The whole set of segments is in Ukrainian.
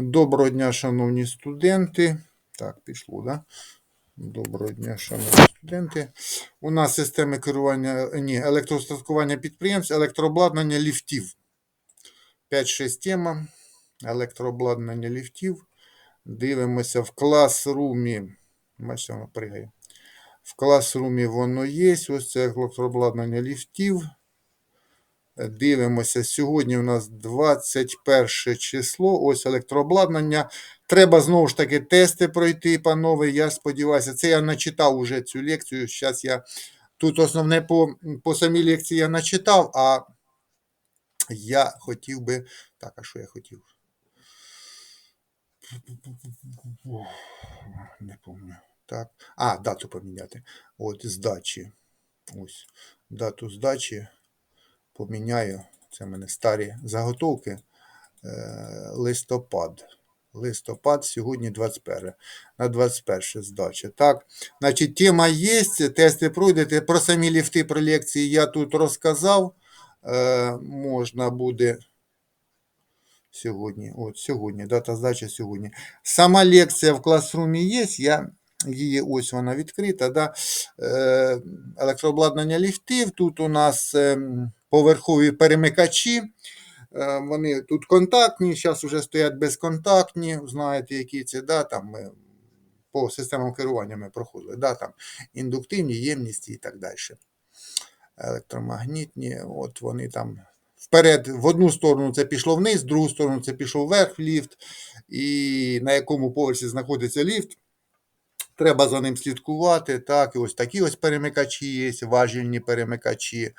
Доброго дня, шановні студенти. Так, пішло, да? Доброго дня, шановні студенти. У нас системи керування, ні, електростаткування підприємств, електрообладнання ліфтів. 5-6 тема. Електрообладнання ліфтів. Дивимося в класрумі. Бачите, воно пригає. В класрумі воно є. Ось це електрообладнання ліфтів. Дивимося, сьогодні у нас 21 число, ось електрообладнання. Треба знову ж таки тести пройти, панове. Я сподіваюся, це я начитав уже цю лекцію. Зараз я тут основне по, по самій лекції я начитав, а я хотів би. Так, а що я хотів? Не пам'ятаю. Так. А, дату поміняти. От, здачі. Ось. Дату здачі поміняю. Це в мене старі заготовки. Е, листопад. Листопад, сьогодні 21. На 21 здача. Так, значить, тема є, тести пройдете. Про самі ліфти, про лекції я тут розказав. Е, можна буде сьогодні. От сьогодні, дата здачі сьогодні. Сама лекція в класрумі є. Я її ось вона відкрита. Да? Е, електрообладнання ліфтів. Тут у нас е, поверхові перемикачі. Е, Вони тут контактні, зараз вже стоять безконтактні. Знаєте, які це да, там ми по системам керування ми проходили. Да, там Індуктивні ємності і так далі. Електромагнітні, от вони там вперед, в одну сторону це пішло вниз, в другу сторону це пішов вверх в ліфт, і на якому поверсі знаходиться ліфт. Треба за ним слідкувати. Так, і ось такі ось перемикачі є, важільні перемикачі.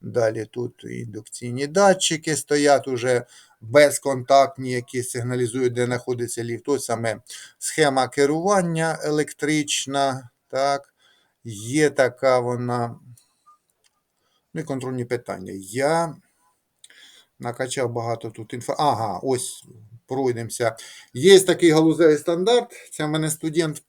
Далі тут індукційні датчики стоять уже безконтактні, які сигналізують, де знаходиться ліфт. Ось саме схема керування електрична. Так, Є така вона. Ну і контрольні питання. Я накачав багато тут інфо. Ага, ось пройдемося. Є такий галузевий стандарт. Це в мене студент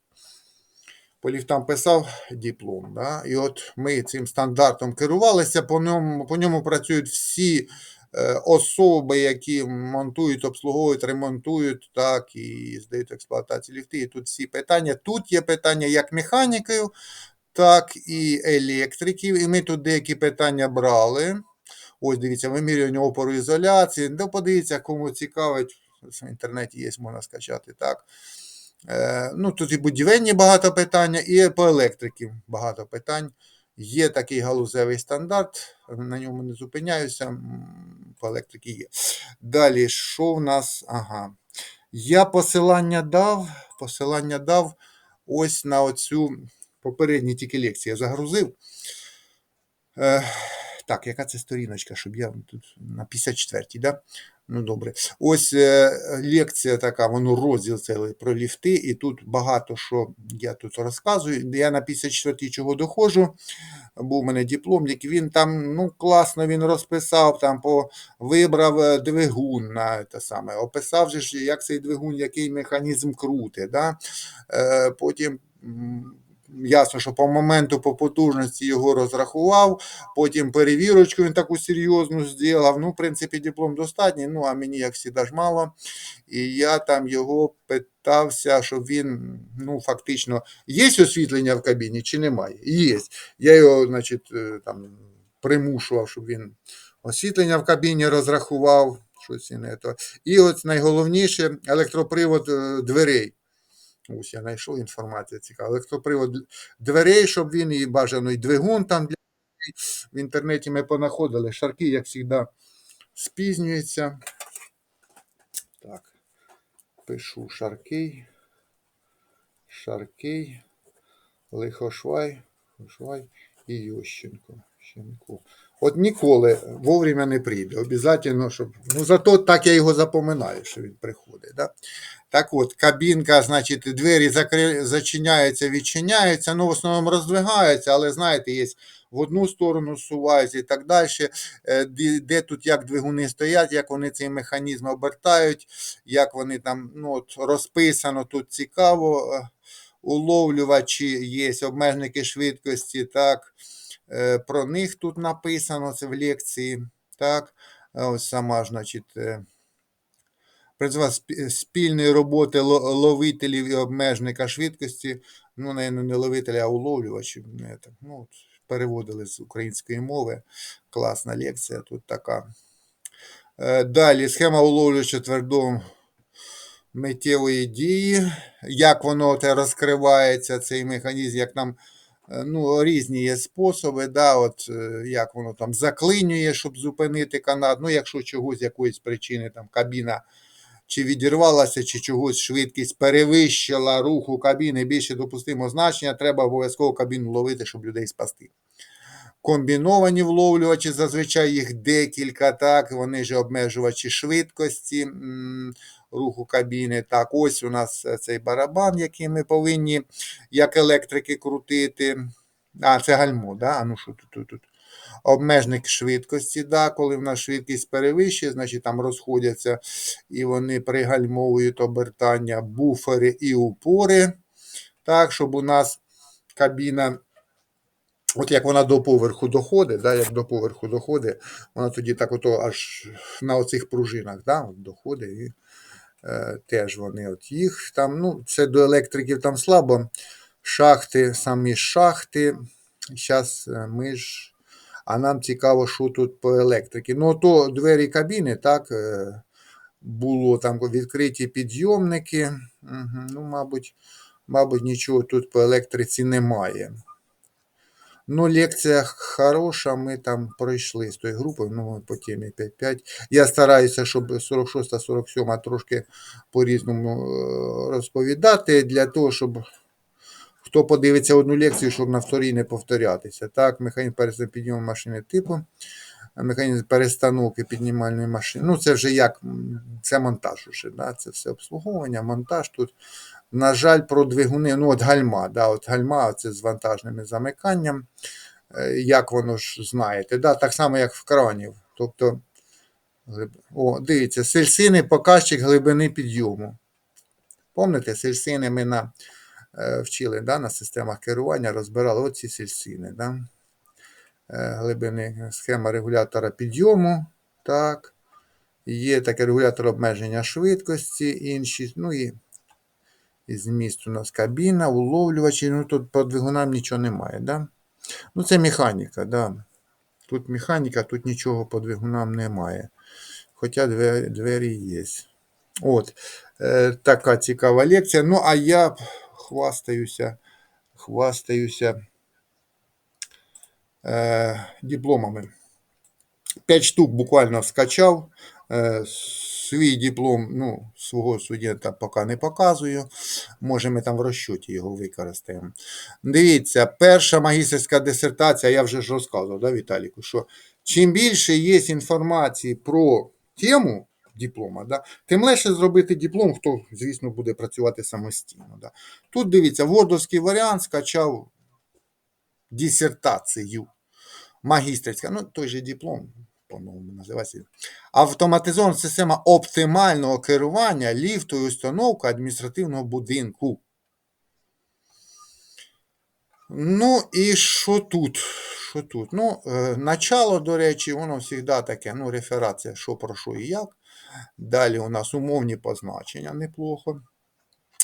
по ліфтам писав диплом. Да? І от ми цим стандартом керувалися, по ньому по ньому працюють всі е, особи, які монтують, обслуговують, ремонтують, так, і здають експлуатацію ліфти. І тут всі питання. Тут є питання як механіків, так і електриків. І ми тут деякі питання брали. Ось дивіться, вимірювання опору ізоляції. Ну, подивіться, кому цікавить. В інтернеті є, можна скачати. так. Е, ну, Тут і будівельні багато питань, і по електрики багато питань. Є такий галузевий стандарт, на ньому не зупиняюся, по електрики є. Далі, що в нас? Ага. Я посилання дав, посилання дав ось на оцю попередні тільки лекції я загрузив. Е, так, яка це сторіночка, щоб я тут на 54-й, да? Ну, добре. Ось е, лекція така, воно розділ цілий про ліфти, і тут багато що я тут розказую. Я на 54-й чого доходжу. Був у мене дипломник, він там ну, класно він розписав, там по, вибрав е, двигун на те саме, описав, як цей двигун, який механізм крути. Да? Е, потім. Ясно, що по моменту, по потужності його розрахував, потім перевірочку він таку серйозну зробив. Ну, в принципі, диплом достатній, ну, а мені, як завжди, ж мало. І я там його питався, щоб він, ну, фактично, є освітлення в кабіні чи немає? Є. Я його, значить, е, там примушував, щоб він освітлення в кабіні розрахував. Щось і не то. І от найголовніше електропривод е, дверей. Ось я знайшов інформацію цікава. Електропривод дверей, щоб він і бажано і двигун там для в інтернеті ми понаходили. Шарки, як завжди, спізнюються. Так, пишу шаркий. Шаркий, Лихошвай, Швай і Ющенко. Щенко. От ніколи вовремя не прийде. Обязательно, щоб. Ну, зато так я його запоминаю, що він приходить. Да? Так от, кабінка, значить, двері закри... зачиняються, відчиняються, ну, в основному роздвигаються, але знаєте, є в одну сторону суваються і так далі. Е, Де, де тут як двигуни стоять, як вони цей механізм обертають, як вони там ну, от, розписано, тут цікаво. Е, Уловлювачі є, обмежники швидкості, так. Е, Про них тут написано, це в лекції. так. Ось сама, значить, е, спільної роботи ло- ловителів і обмежника швидкості, ну, не, не ловителя, а уловлювачів. не так, Ну, переводили з української мови. Класна лекція тут така. Е, Далі схема уловлювача твердого миттєвої дії. Як воно розкривається, цей механізм, як нам е, ну, різні є способи, да, от, е, як воно там заклинює, щоб зупинити канат. Ну, якщо чогось з якоїсь причини там кабіна чи відірвалася, чи чогось швидкість перевищила руху кабіни більше допустимого значення, треба обов'язково кабіну ловити, щоб людей спасти. Комбіновані вловлювачі, зазвичай їх декілька, так, вони ж обмежувачі швидкості руху кабіни. Так, ось у нас е, цей барабан, який ми повинні, як електрики, крутити. А, це гальмо, да? А ну що тут, тут, тут? Обмежник швидкості, да, коли в нас швидкість перевищує, значить там розходяться і вони пригальмовують обертання, буфери і упори. Так, щоб у нас кабіна, от як вона до поверху доходить, да, як до поверху доходить, вона тоді так ото аж на оцих пружинах да, доходить. І, теж вони от їх там, ну, це до електриків там слабо. Шахти, самі шахти. Зараз ми ж. А нам цікаво, що тут по електриці. Ну, то двері кабіни, так, е, було там відкриті підйомники. Ну, мабуть, мабуть, нічого тут по електриці немає. Ну, лекція хороша, ми там пройшли з тою групою, ну, по темі 5.5. Я стараюся, щоб 46-47 трошки по-різному е, розповідати, для того, щоб хто подивиться одну лекцію, щоб на вторій не повторятися. Так, механізм підйому машини типу, механізм перестановки піднімальної машини. Ну, це вже як, це монтаж уже, да? це все обслуговування, монтаж тут. На жаль, про двигуни, ну от гальма, да, от гальма це з вантажними замиканням, Е, як воно ж знаєте, да, так само, як в кранів. Тобто, о, дивіться, сельсини показчик глибини підйому. Пам'ятаєте, сельсини ми на, е, вчили да, на системах керування, розбирали оці сельсини. Да? Е, глибини схема регулятора підйому. Так. Є таке регулятор обмеження швидкості, інші. Ну і зміст у нас кабіна, уловлювачі. Ну тут по двигунам нічого немає. Да? Ну це механіка, да. Тут механіка, тут нічого по двигунам немає. Хоча двері, двері є. От. Е, така цікава лекція. Ну, а я хвастаюся, хвастаюся е, дипломами. П'ять штук буквально скачав. Е, свій диплом, ну, свого студента поки не показую. Може, ми там в розчоті його використаємо. Дивіться, перша магістерська дисертація, я вже ж розказував, да, Віталіку, що чим більше є інформації про тему диплома, да, тим легше зробити диплом, хто, звісно, буде працювати самостійно. Да. Тут дивіться, вордовський варіант скачав дисертацію. Магістерська, ну той же диплом, по-новому називається. Автоматизована система оптимального керування ліфтою установка адміністративного будинку. Ну і що тут? Що тут? Ну, е, начало, до речі, воно завжди таке, ну, реферація, що про що і як. Далі у нас умовні позначення неплохо.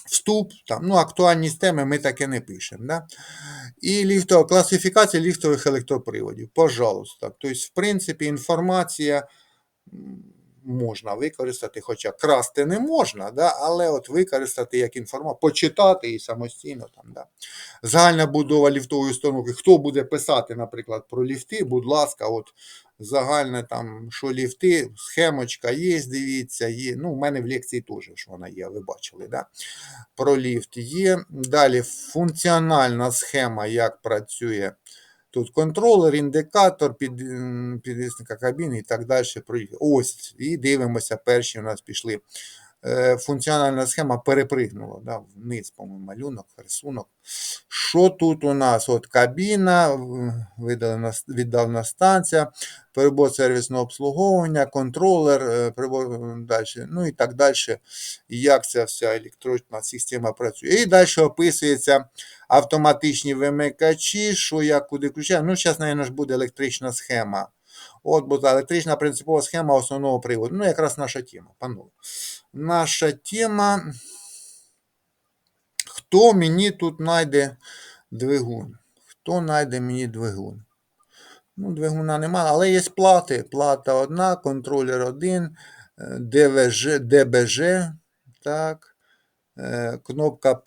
Вступ, там, ну, актуальність теми ми таке не пишемо. Да? І ліфтова класифікація ліфтових електроприводів. Пожалуйста. Тобто, в принципі, інформація можна використати, хоча красти не можна, да? але от використати як інформацію, почитати і самостійно там. Да? Загальна будова ліфтової установки. Хто буде писати, наприклад, про ліфти, будь ласка, от загальне там, що ліфти, схемочка є, дивіться, є. Ну, у мене в лекції теж що вона є, ви бачили, да? про ліфт є. Далі функціональна схема, як працює. Тут контролер, індикатор, під, підвісника кабіни і так далі. Ось, і дивимося, перші у нас пішли. Е, Функціональна схема перепригнула да, вниз, по-моєму, малюнок, рисунок. Що тут у нас? От кабіна, віддалена станція, перебор сервісного обслуговування, контролер, е, перебор далі, ну і так далі. Як ця вся електрична система працює. І далі описується автоматичні вимикачі, що як куди включає. Ну, зараз, мабуть, буде електрична схема. От, бо електрична принципова схема основного приводу. Ну, якраз наша тема, панове. Наша тема. Хто мені тут знайде двигун? Хто знайде мені двигун? Ну, двигуна немає, але є плати. Плата одна, контролер один, е, ДВЖ, ДБЖ, так, е, кнопка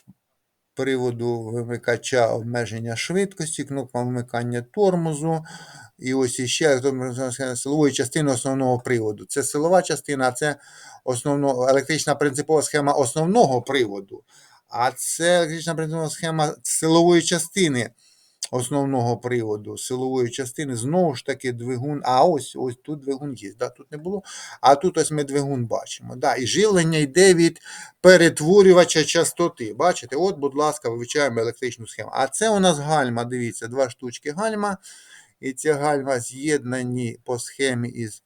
приводу вимикача обмеження швидкості, кнопка вмикання тормозу. І ось іще силової частини основного приводу. Це силова частина, це основно, електрична принципова схема основного приводу. А це електрична принципова схема силової частини основного приводу, силової частини. Знову ж таки, двигун. А ось ось тут двигун є. Да, тут не було. А тут ось ми двигун бачимо. Да, І живлення йде від перетворювача частоти. Бачите? От, будь ласка, вивчаємо електричну схему. А це у нас гальма. Дивіться, два штучки гальма. І ці гальма з'єднані по схемі із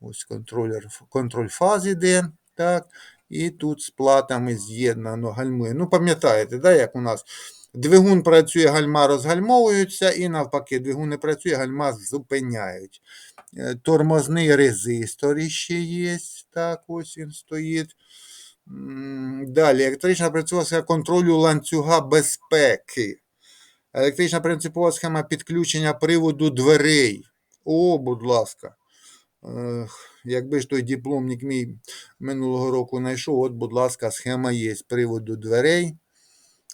ось контролер, контроль фаз іде. Так. І тут з платами з'єднано гальмує. Ну, пам'ятаєте, да, як у нас двигун працює, гальма розгальмовуються, і навпаки, двигун не працює, гальма зупиняють. Е, Тормозний резистор іще є. Так, ось він стоїть. Далі, електрична принципова схема контролю ланцюга безпеки. Електрична принципова схема підключення приводу дверей. О, будь ласка. Якби ж той дипломник мій минулого року знайшов, от, будь ласка, схема є з приводу дверей.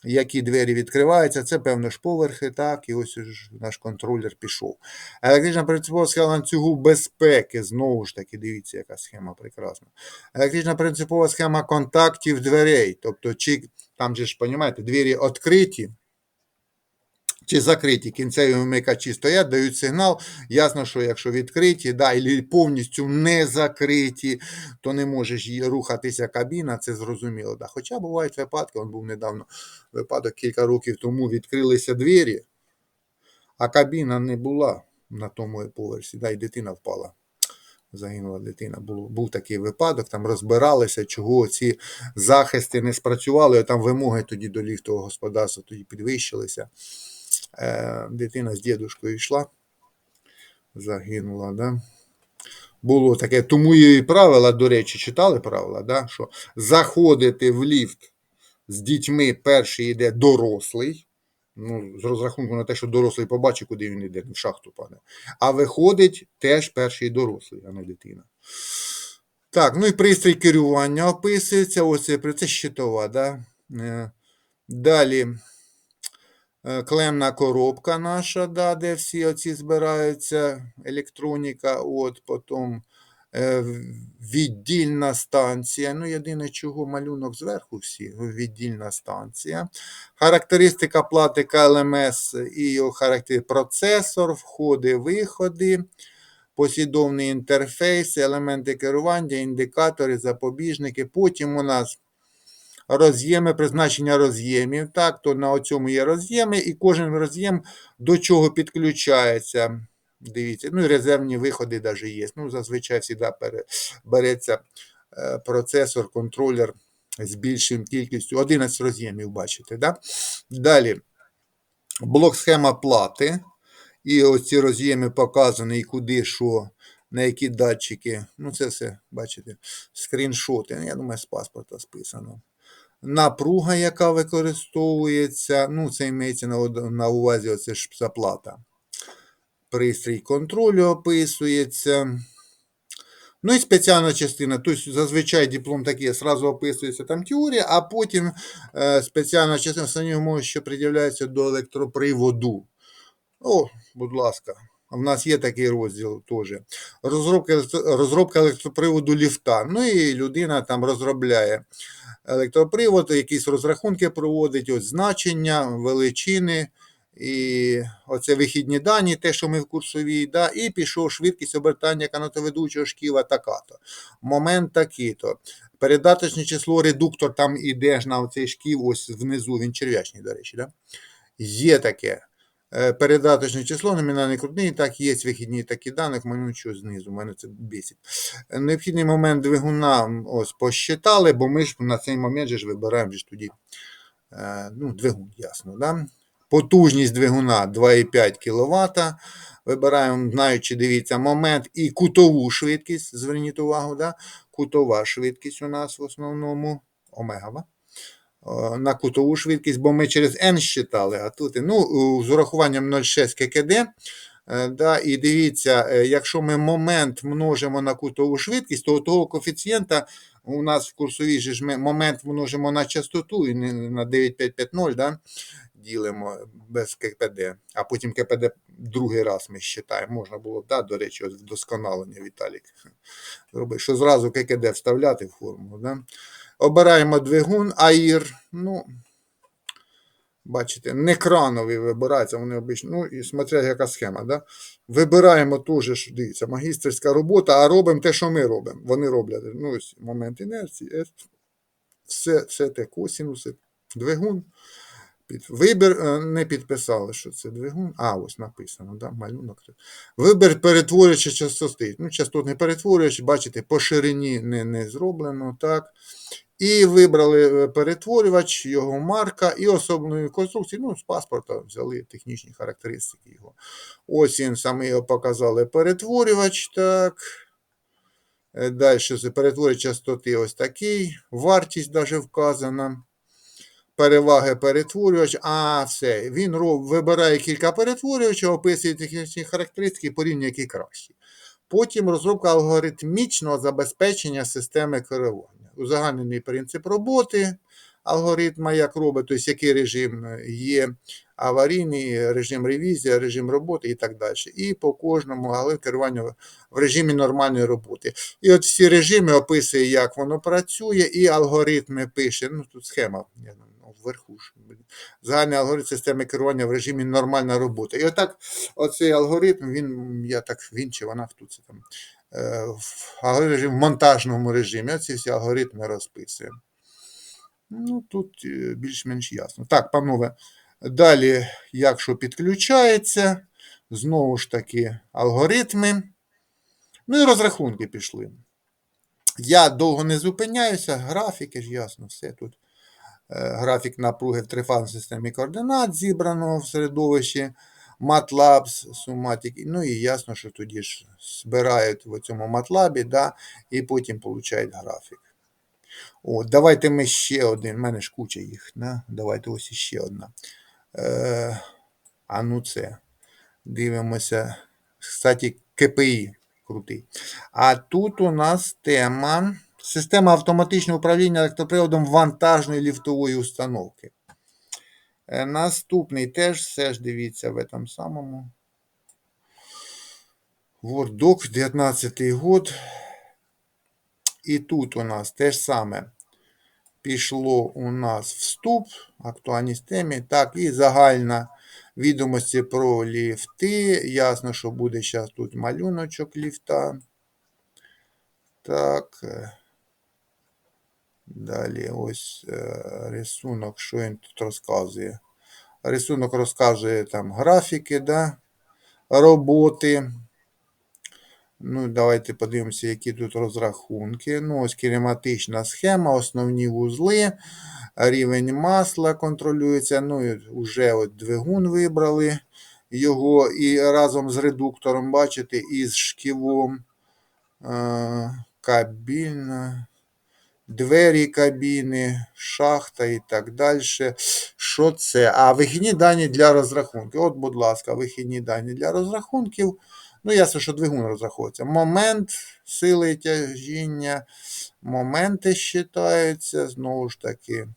Які двері відкриваються, це певно ж поверхи, так, і ось наш контролер пішов. Електрична принципова схема ланцюгу безпеки. Знову ж таки, дивіться, яка схема прекрасна. Електрична принципова схема контактів дверей. Тобто, чи там же ж, розумієте, двері відкриті, чи закриті кінцеві вимикачі стоять, дають сигнал. Ясно, що якщо відкриті, да, і повністю не закриті, то не може ж її рухатися кабіна, це зрозуміло. Да. Хоча бувають випадки, он був недавно випадок кілька років тому відкрилися двері, а кабіна не була на тому поверсі, да, і дитина впала. Загинула дитина. Був, був такий випадок, там розбиралися, чого ці захисти не спрацювали, там вимоги тоді до ліфтового господарства тоді підвищилися. Е, дитина з дідушкою йшла, загинула. Да? Було таке, тому і правила, до речі, читали правила, да? що заходити в ліфт з дітьми перший йде дорослий. Ну, з розрахунку на те, що дорослий побачить, куди він йде, в шахту паде. А виходить теж перший дорослий, а не дитина. Так, ну і пристрій керування описується. Ось це, це щитова, да? Е, Далі. Е, Клемна коробка наша, да, де всі оці збираються, електроніка, от, потім е, віддільна станція. Ну, єдине, чого малюнок зверху всі, віддільна станція. Характеристика плати КЛМС і його характер процесор, входи, виходи. Послідовний інтерфейс, елементи керування, індикатори, запобіжники. Потім у нас роз'єми, призначення роз'ємів. Так, то на цьому є роз'єми, і кожен роз'єм до чого підключається. Дивіться, ну і резервні виходи навіть є. Ну, зазвичай завжди береться е, процесор, контролер з більшим кількістю. 11 роз'ємів, бачите. Да? Далі блок схема плати. І ось ці роз'єми показані, і куди що, на які датчики. Ну, це все, бачите, скріншоти. Я думаю, з паспорта списано напруга, яка використовується. Ну, це йметься на, увазі оце ж заплата. Пристрій контролю описується. Ну і спеціальна частина. Тобто, зазвичай диплом такий зразу описується там теорія, а потім е, спеціальна частина самі умови, що приділяється до електроприводу. О, будь ласка, в нас є такий розділ теж. Розробка розробка електроприводу ліфта. Ну і людина там розробляє електропривод, якісь розрахунки проводить, ось значення, величини. І оце вихідні дані, те, що ми в курсовій, да, і пішов швидкість обертання канатоведучого шківа така-то. Момент такий-то. Передаточне число редуктор там іде ж на цей шків, ось внизу, він черв'ячний, до речі. Да? Є таке. Е, передаточне число, номінальний крутний, так, є вихідні такі дані, мене нічого знизу, мене це бісить. Необхідний момент двигуна ось посчитали, бо ми ж на цей момент ж вибираємо ж тоді е, ну, двигун, ясно. Да? Потужність двигуна 2,5 кВт. Вибираємо, знаючи, дивіться, момент і кутову швидкість, зверніть увагу, да? кутова швидкість у нас в основному омегова. Е, На кутову швидкість, бо ми через n считали, а тут ну, з урахуванням 0,6 ККД. Е, Да, і дивіться, е, якщо ми момент множимо на кутову швидкість, то того коефіцієнта у нас в курсовій же ж ми момент множимо на частоту і на 9550, да, ділимо без КПД, а потім КПД другий раз ми считаємо. Можна було да, до речі, вдосконалення Віталік зробив, що зразу ККД вставляти в формулу. Да. Обираємо двигун АІР. Ну, Бачите, не крановий вибирається, вони обично. Ну, і смотря яка схема. Да? Вибираємо теж, ж, дивіться, магістерська робота, а робимо те, що ми робимо. Вони роблять. Ну, ось момент інерції, S. Все, все те косінуси, двигун. Під, вибір е, не підписали, що це двигун. А, ось написано, да, малюнок. Вибір перетворюючи частоти. Ну, частотний перетворювач, бачите, по ширині не, не зроблено. так. І вибрали е, перетворювач, його марка і особливої конструкції. Ну, з паспорта взяли технічні характеристики його. Ось він саме його показали перетворювач. так. Е, Далі це перетворювач частоти ось такий. Вартість навіть вказана. Переваги перетворювач. А, все. Він вибирає кілька перетворювачів, описує технічні характеристики, порівнює які кращі. Потім розробка алгоритмічного забезпечення системи керування. Узагальнений принцип роботи алгоритма, як робить, тобто який режим є аварійний, режим ревізія, режим роботи і так далі. І по кожному алгоритм керування в- режимі нормальної роботи. І от всі режими описує, як воно працює, і алгоритми пише. Ну тут схема ну, вверху. Загальний алгоритм системи керування в режимі нормальна робота. І отак, оцей алгоритм, він, я так він чи вона хто це там. Е, В, монтажному режимі. Оці всі алгоритми розписує. Ну, тут е, більш-менш ясно. Так, панове, далі, якщо підключається, знову ж таки алгоритми. Ну і розрахунки пішли. Я довго не зупиняюся, графіки ж ясно, все тут. Е, Графік напруги в трифазній системі координат зібрано в середовищі MATLAB, Sumatic. Ну і ясно, що тоді ж збирають в цьому MATLAB, да, і потім получають графік. От, давайте ми ще один. У мене ж куча їх. Да? Давайте ось іще одна. Е, а ну це. Дивимося. Кстати, КПІ крутий. А тут у нас тема система автоматичного управління електроприводом вантажної ліфтової установки. Е, Наступний теж все ж дивіться в этом самому. WordDoc, 19 год. І тут у нас те ж саме. Пішло у нас вступ, актуальність темі, так, і загальна відомості про ліфти. Ясно, що буде зараз тут малюночок ліфта. Так. Далі ось е, рисунок, що він тут розказує. Рисунок розказує там графіки, да, роботи. Ну, давайте подивимося, які тут розрахунки. Ну, ось кінематична схема, основні вузли, рівень масла контролюється. Ну, і вже от двигун вибрали його і разом з редуктором, бачите, і з шківом. Е, кабіна, двері кабіни, шахта і так далі. Що це? А вихідні дані для розрахунків. От, будь ласка, вихідні дані для розрахунків. Ну, ясно, що двигун розраховується. Момент сили тяжіння, моменти считаються, знову ж таки.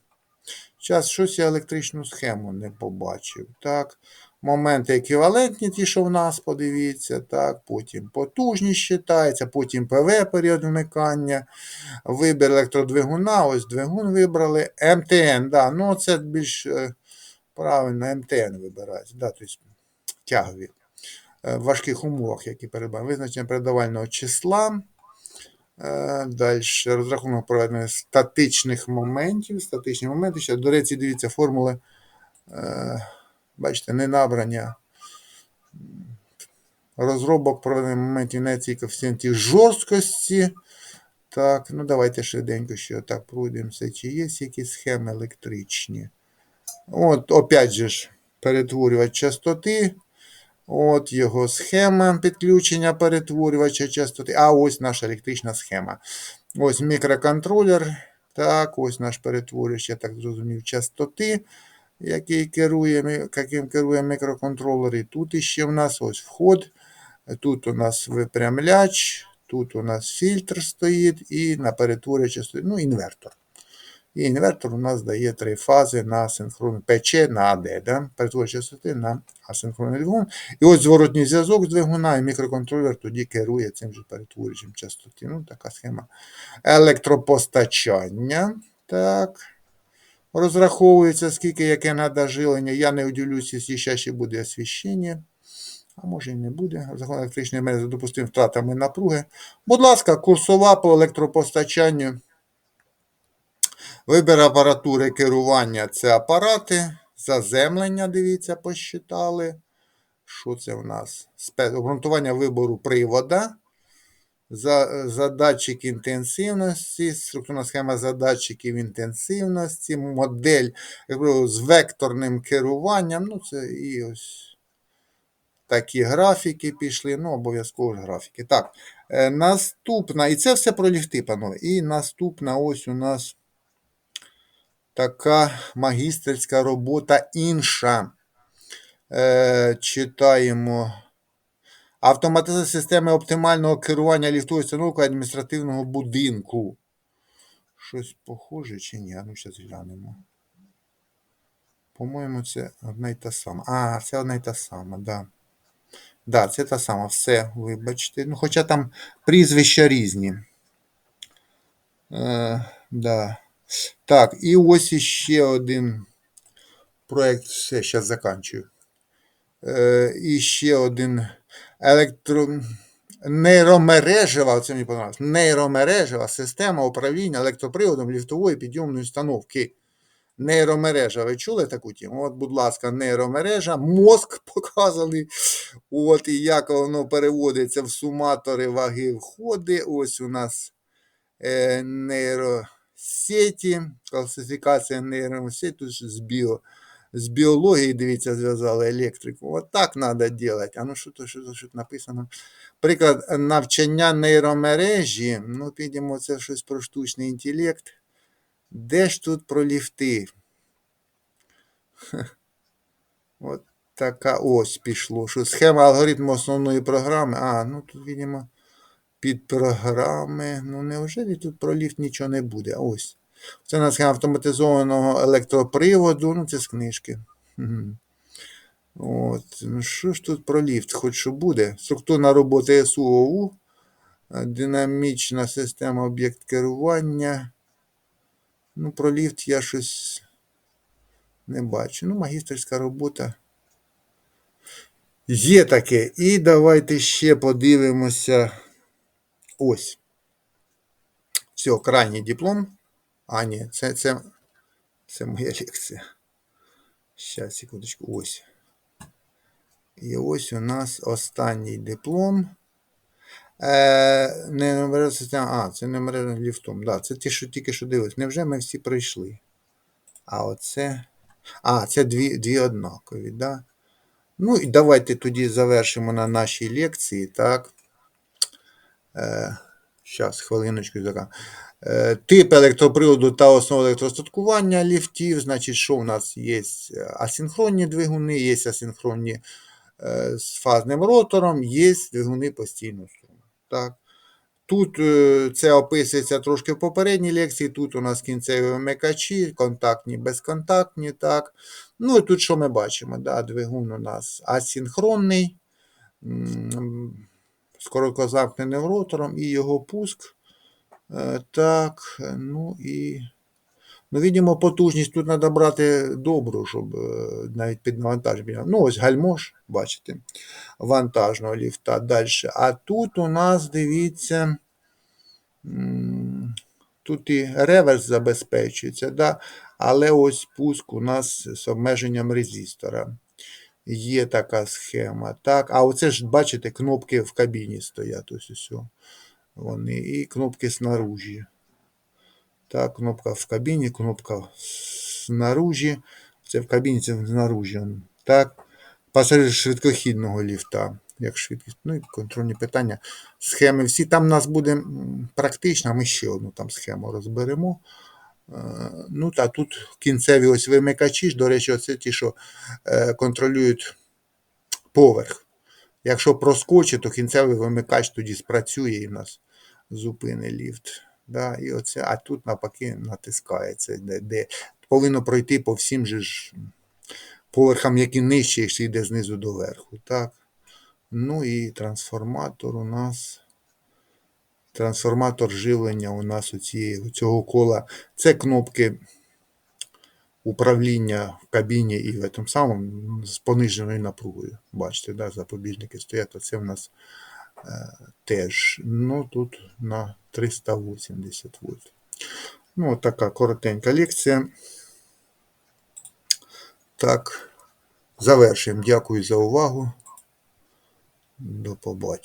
Зараз щось я електричну схему не побачив. Так. Моменти еквівалентні, ті, що в нас, подивіться, так, потім потужність считається, потім ПВ період вмикання, вибір електродвигуна, ось двигун вибрали. МТН, да, ну це більш е, правильно, МТН вибирається, да, тобто тягові е, в важких умовах, які перебувають. Визначення передавального числа. Е, Далі розрахунок проведення статичних моментів. Статичні моменти. Ще, до речі, дивіться, формули. Бачите, не набрання розробок проведення моментів інерції коефіцієнтів жорсткості. Так, ну давайте швиденько ще так пройдемося. Чи є якісь схеми електричні? От, опять же ж, перетворювач частоти. От його схема підключення перетворювача частоти. А ось наша електрична схема. Ось мікроконтролер. Так, ось наш перетворювач, я так зрозумів, частоти, який керує, яким керує мікроконтролер. І тут іще в нас ось вход. Тут у нас випрямляч, тут у нас фільтр стоїть, і на перетворювачі стоїть ну, інвертор. І інвертор у нас дає три фази на синхронну ПЧ на АД, да? перетворювач частоти на асинхронний двигун. І ось зворотній зв'язок з двигуна, і мікроконтролер тоді керує цим же перетворювачем частоти. Ну, така схема. Електропостачання. Так. Розраховується, скільки яке треба жилення. Я не удивлюся, якщо ще ще буде освіщення. А може і не буде. Закон електричної мережі з допустим втратами напруги. Будь ласка, курсова по електропостачанню. Вибір апаратури керування це апарати. Заземлення, дивіться, посчитали. Що це в нас? Спе- Обґрунтування вибору привода. За, задатчик інтенсивності, структурна схема задатчиків інтенсивності, модель правило, з векторним керуванням. Ну, це і ось такі графіки пішли. Ну, обов'язково ж графіки. Так, е, наступна, і це все про ліфти, панове. І наступна ось у нас така магістерська робота інша. Е, читаємо. Автоматизація системи оптимального керування ліфтовою установкою адміністративного будинку. Щось похоже чи ні? Ну зараз глянемо. По-моєму, це одна й та сама. А, це одна й та сама, да. Да, це та сама. Все, вибачте. Ну, хоча там прізвища різні. Е, да. Так, і ось іще один проєкт. Все, зараз заканчую. Е, і ще один електро... нейромережева, це мені подобається, нейромережева система управління електроприводом ліфтової підйомної установки. Нейромережа. Ви чули таку тему? От, будь ласка, нейромережа, мозк показаний. От і як воно переводиться в суматори ваги входи. Ось у нас е, нейросеті, класифікація нейросеті тут з біо. З біології, дивіться, зв'язали електрику. От так треба робити. А ну що то, що, то, що написано? Приклад навчання нейромережі. Ну, підемо, це щось про штучний інтелект. Де ж тут про ліфти? От така ось пішло. Що схема алгоритму основної програми. А, ну тут, видимо, під програми. Ну, неужели тут про ліфт нічого не буде? Ось. Це на схема автоматизованого електроприводу. Ну, це з книжки. От. Ну, що ж тут про ліфт? Хоч що буде? Структурна робота СУОУ, е, динамічна система об'єкт керування. Ну, про ліфт я щось не бачу. Ну, магістерська робота. Є таке. І давайте ще подивимося. Ось. Все, крайній диплом. А, ні, це, це, це моя лекція. Щас, секундочку, ось. І ось у нас останній диплом. Е, не мережа система. А, це не мережа ліфтом. Да, це ті, що тільки що дивились. Невже ми всі пройшли? А оце. А, це дві, дві однакові, да? Ну і давайте тоді завершимо на нашій лекції, так? Е, Зараз, хвилиночку. Така. Е, Тип електроприводу та основа електростаткування ліфтів. Значить, що у нас є асинхронні двигуни, є асинхронні е, з фазним ротором, є двигуни постійного струму. Так. Тут е, це описується трошки в попередній лекції. Тут у нас кінцеві вмикачі, контактні, безконтактні. так. Ну і тут що ми бачимо? Да, Двигун у нас асинхронний, з короткозамкненим ротором і його пуск. Е, Так, ну і. Ну, видимо, потужність тут треба брати добру, щоб е, навіть під навантаження. Ну, ось гальмош, бачите, вантажного ліфта. Далі. А тут у нас, дивіться, тут і реверс забезпечується, да? але ось пуск у нас з обмеженням резистора. Є така схема. Так, а оце ж, бачите, кнопки в кабіні стоять. Ось ось. Вони. І кнопки снаружі. Так, кнопка в кабіні, кнопка снаружі. Це в кабіні, це знаружі. Так. пасажир швидкохідного ліфта. Як швидкість, ну і контрольні питання. Схеми всі. Там у нас буде практично, ми ще одну там схему розберемо. Е, Ну та тут кінцеві ось вимикачі до речі, оце ті, що е, контролюють поверх. Якщо проскочить, то кінцевий вимикач тоді спрацює і в нас зупини ліфт. Да, і оце, а тут навпаки натискається, де, де повинно пройти по всім же ж поверхам, які нижче, якщо йде знизу до верху. Так. Ну і трансформатор у нас. Трансформатор живлення у нас у цієї, цього кола. Це кнопки управління в кабіні і в тому самому з пониженою напругою. Бачите, да, запобіжники стоять, а це в нас е, теж. Ну, тут на 380 вольт. Ну, така коротенька лекція. Так, завершуємо. Дякую за увагу. До побачення.